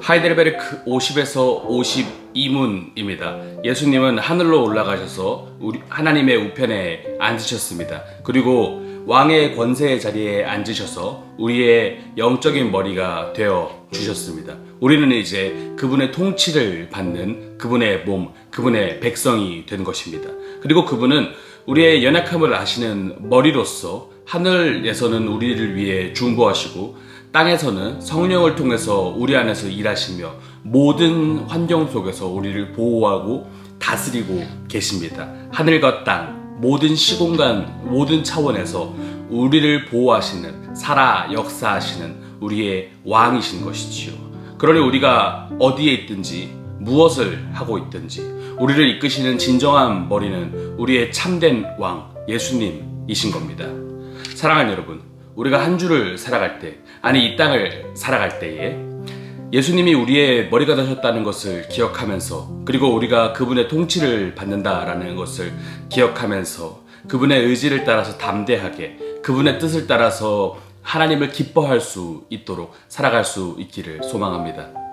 하이델베르크 50에서 52문입니다. 예수님은 하늘로 올라가셔서 우리 하나님의 우편에 앉으셨습니다. 그리고 왕의 권세의 자리에 앉으셔서 우리의 영적인 머리가 되어 주셨습니다. 우리는 이제 그분의 통치를 받는 그분의 몸, 그분의 백성이 된 것입니다. 그리고 그분은 우리의 연약함을 아시는 머리로서 하늘에서는 우리를 위해 중보하시고 땅에서는 성령을 통해서 우리 안에서 일하시며 모든 환경 속에서 우리를 보호하고 다스리고 계십니다. 하늘과 땅, 모든 시공간, 모든 차원에서 우리를 보호하시는, 살아 역사하시는 우리의 왕이신 것이지요. 그러니 우리가 어디에 있든지 무엇을 하고 있든지 우리를 이끄시는 진정한 머리는 우리의 참된 왕 예수님이신 겁니다. 사랑하는 여러분, 우리가 한 주를 살아갈 때, 아니 이 땅을 살아갈 때에 예수님이 우리의 머리가 되셨다는 것을 기억하면서 그리고 우리가 그분의 통치를 받는다라는 것을 기억하면서 그분의 의지를 따라서 담대하게 그분의 뜻을 따라서 하나님을 기뻐할 수 있도록 살아갈 수 있기를 소망합니다.